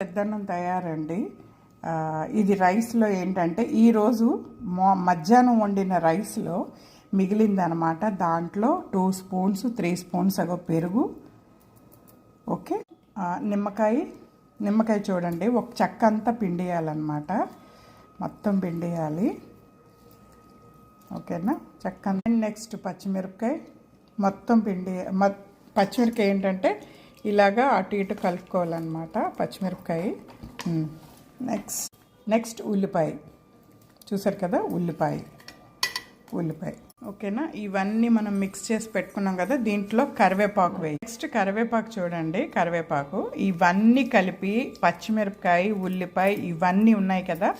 పెద్దన్నం తయారండి. ఇది రైస్లో ఏంటంటే ఈరోజు మా మధ్యాహ్నం వండిన రైస్లో మిగిలిందనమాట. దాంట్లో టూ స్పూన్స్ త్రీ స్పూన్స్ అగో పెరుగు. ఓకే? నిమ్మకాయ నిమ్మకాయ చూడండి. ఒక చెక్క అంతా పిండియాలన్నమాట. మొత్తం పిండియాలి. ఓకేనా? చెక్క నెక్స్ట్ పచ్చిమిరపకాయ మొత్తం పిండి మ- పచ్చిమిరపకాయ ఏంటంటే ఇలాగా అటు ఇటు కలుపుకోవాలన్నమాట పచ్చిమిరపకాయ. నెక్స్ట్ నెక్స్ట్ ఉల్లిపాయ. చూసారు కదా? ఉల్లిపాయ. ఉల్లిపాయ. ఓకేనా? ఇవన్నీ మనం మిక్స్ చేసి పెట్టుకున్నాం కదా? దీంట్లో కరివేపాకు వేయి. నెక్స్ట్ కరివేపాకు చూడండి. కరివేపాకు. ఇవన్నీ కలిపి పచ్చిమిరపకాయ ఉల్లిపాయ ఇవన్నీ ఉన్నాయి కదా?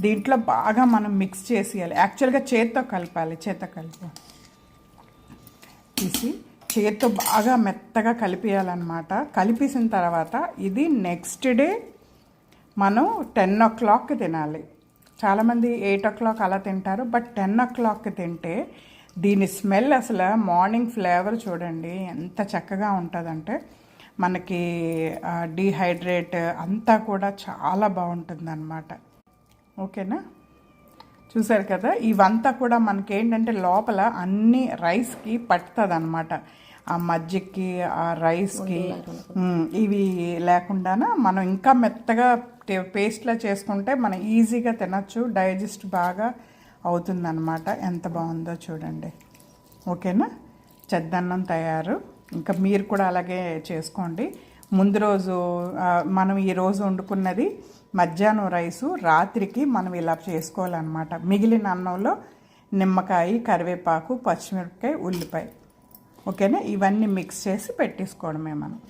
దీంట్లో బాగా మనం మిక్స్ చేసేయాలి. యాక్చువల్గా చేత్తో కలపాలి. చేత్తో కలిపి తీసి చేతితో బాగా మెత్తగా కలిపేయాలన్నమాట. కలిపేసిన తర్వాత ఇది నెక్స్ట్ డే మనం టెన్ ఓ క్లాక్కి తినాలి. చాలామంది ఎయిట్ ఓ క్లాక్ అలా తింటారు బట్ టెన్ ఓ క్లాక్కి తింటే దీని స్మెల్ అసలు మార్నింగ్ ఫ్లేవర్ చూడండి ఎంత చక్కగా ఉంటుందంటే మనకి డీహైడ్రేట్ అంతా కూడా చాలా బాగుంటుంది అన్నమాట ఓకేనా? చూసారు కదా ఇవంతా కూడా మనకి ఏంటంటే లోపల అన్ని రైస్కి పట్టుతుంది అనమాట ఆ మజ్జిగకి ఆ రైస్కి ఇవి లేకుండా మనం ఇంకా మెత్తగా పేస్ట్లా చేసుకుంటే మనం ఈజీగా తినచ్చు డైజెస్ట్ బాగా అవుతుందన్నమాట. ఎంత బాగుందో చూడండి. ఓకేనా? చెద్దన్నం తయారు. ఇంకా మీరు కూడా అలాగే చేసుకోండి. ముందు రోజు మనం ఈ రోజు వండుకున్నది మధ్యాహ్నం రైసు రాత్రికి మనం ఇలా చేసుకోవాలన్నమాట. మిగిలిన అన్నంలో నిమ్మకాయ కరివేపాకు పచ్చిమిరపకాయ ఉల్లిపాయ. ఓకేనా? ఇవన్నీ మిక్స్ చేసి పెట్టేసుకోవడమే మనం.